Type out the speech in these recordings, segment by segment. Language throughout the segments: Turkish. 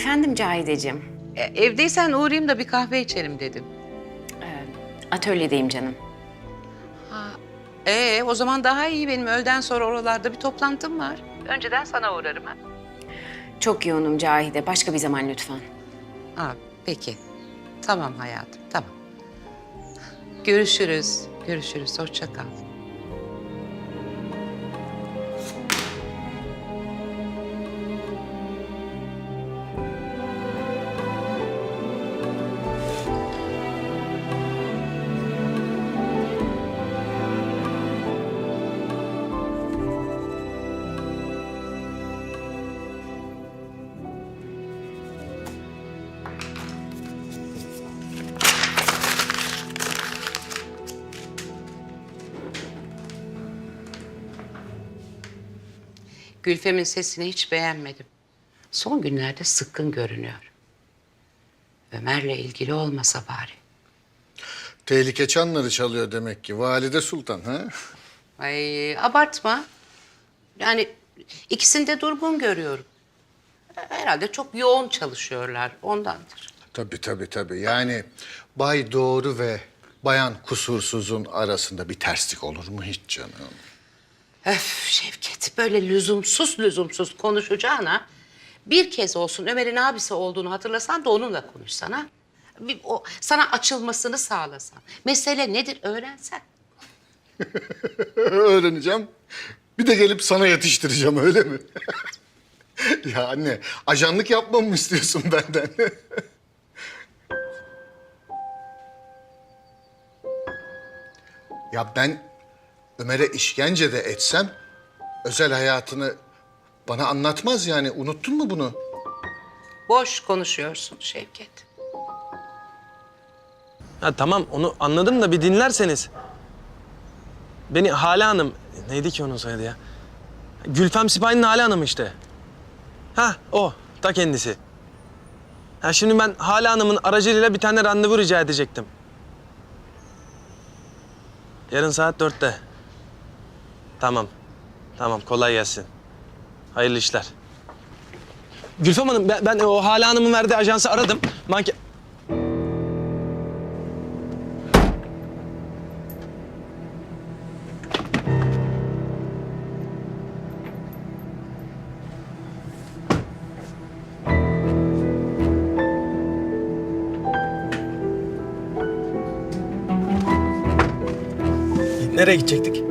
Efendim Cahideciğim. E, evdeysen uğrayayım da bir kahve içelim dedim. Atölyedeyim canım. Ee, o zaman daha iyi benim öğleden sonra oralarda bir toplantım var. Önceden sana uğrarım ha. Çok yoğunum Cahide. Başka bir zaman lütfen. Ha, peki. Tamam hayatım, tamam. Görüşürüz, görüşürüz. Hoşça kal. Gülfem'in sesini hiç beğenmedim. Son günlerde sıkkın görünüyor. Ömer'le ilgili olmasa bari. Tehlike çanları çalıyor demek ki. Valide Sultan ha? Ay abartma. Yani ikisini de durgun görüyorum. Herhalde çok yoğun çalışıyorlar ondandır. Tabii tabii tabii. Yani Bay Doğru ve Bayan Kusursuz'un arasında bir terslik olur mu hiç canım? Öf Şevket böyle lüzumsuz lüzumsuz konuşacağına bir kez olsun Ömer'in abisi olduğunu hatırlasan da onunla konuşsan ha. Bir, o, sana açılmasını sağlasan. Mesele nedir öğrensen. Öğreneceğim. Bir de gelip sana yetiştireceğim öyle mi? ya anne, ajanlık yapmamı mı istiyorsun benden? ya ben Ömer'e işkence de etsem özel hayatını bana anlatmaz yani. Unuttun mu bunu? Boş konuşuyorsun Şevket. Ha tamam onu anladım da bir dinlerseniz. Beni Hale Hanım, neydi ki onun soyadı ya? Gülfem Sipahi'nin Hale Hanım işte. Ha o, ta kendisi. Ha şimdi ben Hale Hanım'ın aracılığıyla bir tane randevu rica edecektim. Yarın saat dörtte. Tamam. Tamam kolay gelsin. Hayırlı işler. Gülfem Hanım ben, ben o Hale Hanım'ın verdiği ajansı aradım. Manke... Nereye gidecektik?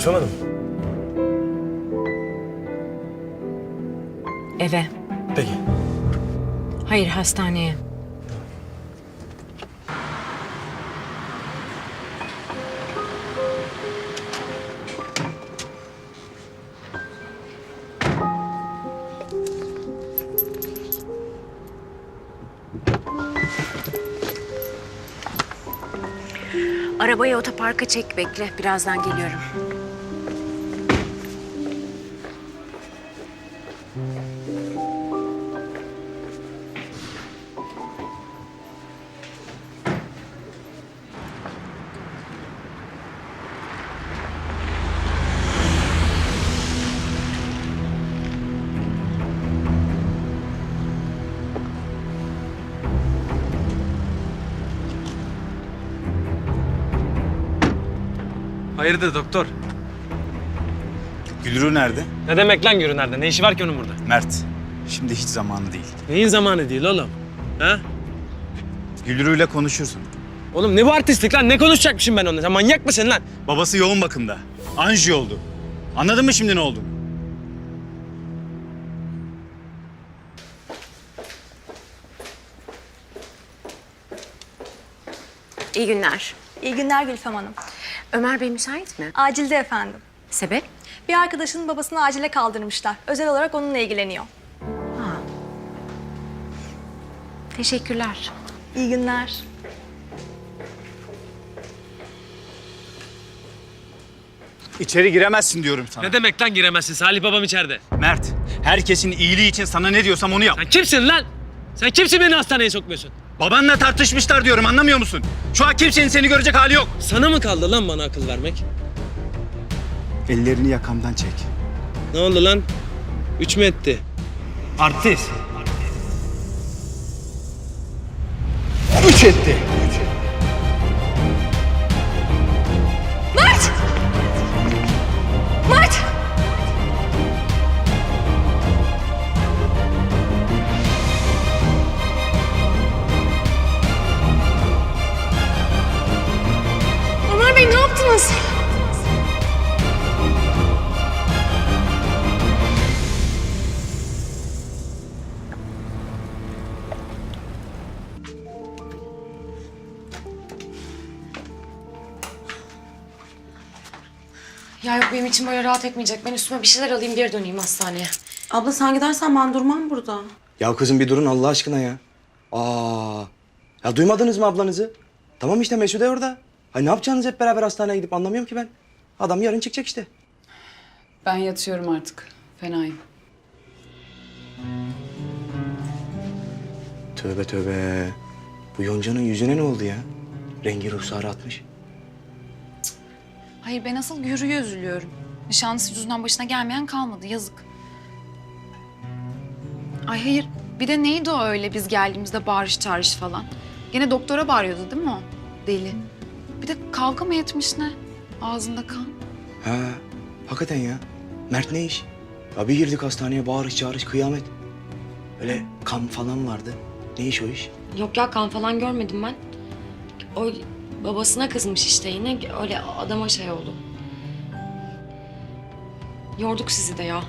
Gülfem Hanım. Eve. Peki. Hayır hastaneye. Arabayı otoparka çek bekle. Birazdan geliyorum. Hayırdır doktor? Gülru nerede? Ne demek lan Gürü nerede? Ne işi var ki onun burada? Mert. Şimdi hiç zamanı değil. Neyin zamanı değil oğlum? Ha? Gülru'yla konuşursun. Oğlum ne bu artistlik lan? Ne konuşacakmışım ben onunla? Sen manyak mısın lan? Babası yoğun bakımda. Anji oldu. Anladın mı şimdi ne oldu? İyi günler. İyi günler Gülfem Hanım. Ömer Bey müsait mi? Acilde efendim. Sebep? Bir arkadaşının babasını acile kaldırmışlar. Özel olarak onunla ilgileniyor. Teşekkürler. İyi günler. İçeri giremezsin diyorum sana. Ne demek lan giremezsin? Salih babam içeride. Mert, herkesin iyiliği için sana ne diyorsam onu yap. Sen kimsin lan? Sen kimsin beni hastaneye sokmuyorsun? Babanla tartışmışlar diyorum anlamıyor musun? Şu an kimsenin seni görecek hali yok. Sana mı kaldı lan bana akıl vermek? Ellerini yakamdan çek. Ne oldu lan? Üç mü etti? Artist. Üç etti. Mert! Mert! Ya yok benim için böyle rahat etmeyecek. Ben üstüme bir şeyler alayım geri döneyim hastaneye. Abla sen gidersen ben durmam burada. Ya kızım bir durun Allah aşkına ya. Aa. Ya duymadınız mı ablanızı? Tamam işte Mesude orada. Ha ne yapacaksınız hep beraber hastaneye gidip anlamıyorum ki ben. Adam yarın çıkacak işte. Ben yatıyorum artık. Fenayım. Tövbe tövbe. Bu Yonca'nın yüzüne ne oldu ya? Rengi ruhsarı atmış. Hayır ben asıl Gürü'ye üzülüyorum. Nişanlısı yüzünden başına gelmeyen kalmadı. Yazık. Ay hayır. Bir de neydi o öyle biz geldiğimizde bağırış çağırış falan. Gene doktora bağırıyordu değil mi o? Deli. Bir de kavga mı etmiş ne? Ağzında kan. Ha, hakikaten ya. Mert ne iş? Ya bir girdik hastaneye bağırış çağırış kıyamet. Öyle kan falan vardı. Ne iş o iş? Yok ya kan falan görmedim ben. O babasına kızmış işte yine. Öyle adama şey oldu. Yorduk sizi de ya.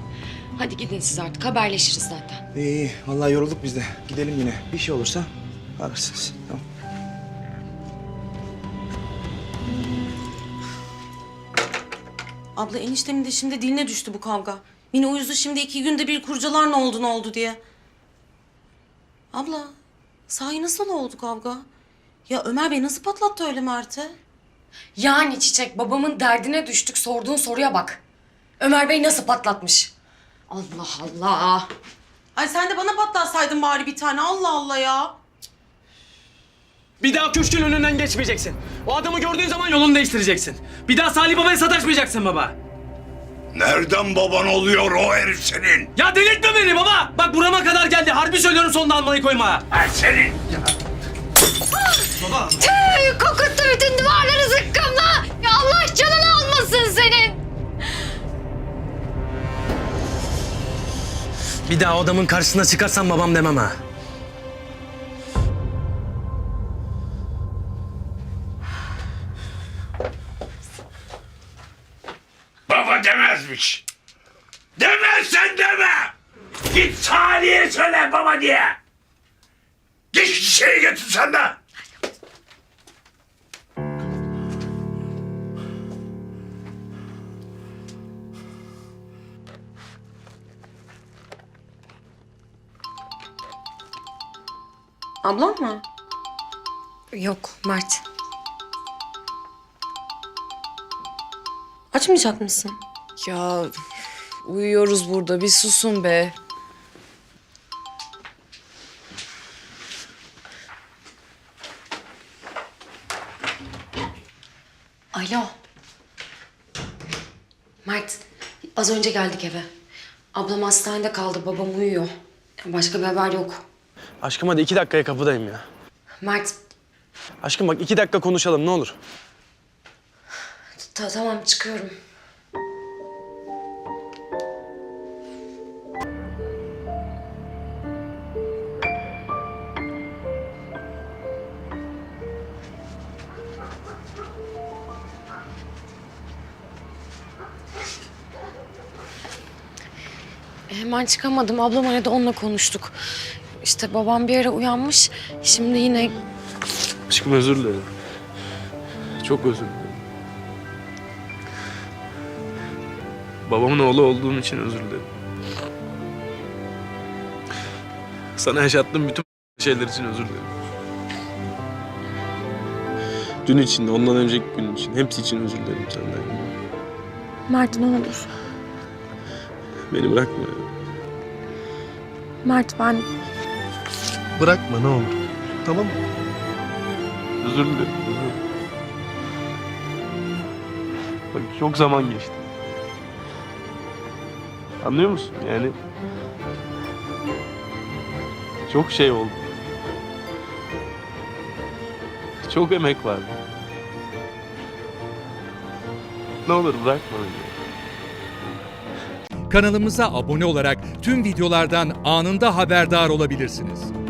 Hadi gidin siz artık. Haberleşiriz zaten. İyi iyi. Vallahi yorulduk biz de. Gidelim yine. Bir şey olursa ararsınız. Tamam. Abla eniştemin de şimdi diline düştü bu kavga. Mine uyuzu şimdi iki günde bir kurcalar ne oldu ne oldu diye. Abla sahi nasıl oldu kavga? Ya Ömer Bey nasıl patlattı öyle Mert'e? Yani Çiçek babamın derdine düştük. Sorduğun soruya bak. Ömer Bey nasıl patlatmış? Allah Allah. Ay sen de bana patlatsaydın bari bir tane Allah Allah ya. Bir daha köşkün önünden geçmeyeceksin. O adamı gördüğün zaman yolunu değiştireceksin. Bir daha Salih Baba'ya sataşmayacaksın baba. Nereden baban oluyor o herif senin? Ya delirtme beni baba. Bak burama kadar geldi. Harbi söylüyorum sonunda almayı koyma. Ha senin. Kokuttu bütün duvarları zıkkımla. Ya Allah canını almasın senin. Bir daha o adamın karşısına çıkarsan babam demem ha. Ablam mı? Yok Mert. Açmayacak mısın? Ya uyuyoruz burada. Bir susun be. Alo. Mert, az önce geldik eve. Ablam hastanede kaldı, babam uyuyor. Başka bir haber yok. Aşkım hadi iki dakikaya kapıdayım ya. Mert, Aşkım bak iki dakika konuşalım ne olur. ta- tamam çıkıyorum. Hemen çıkamadım. Ablam aradı onunla konuştuk. İşte babam bir ara uyanmış. Şimdi yine Aşkım özür dilerim. Çok özür dilerim. Babamın oğlu olduğum için özür dilerim. Sana yaşattığım bütün şeyler için özür dilerim. Dün için, ondan önceki gün için, hepsi için özür dilerim senden. Mert ne olur. Beni bırakma. Mert ben Bırakma ne olur. Tamam mı? Özür dilerim. Bak çok zaman geçti. Anlıyor musun? Yani çok şey oldu. Çok emek vardı. Ne olur bırakma beni. Kanalımıza abone olarak tüm videolardan anında haberdar olabilirsiniz.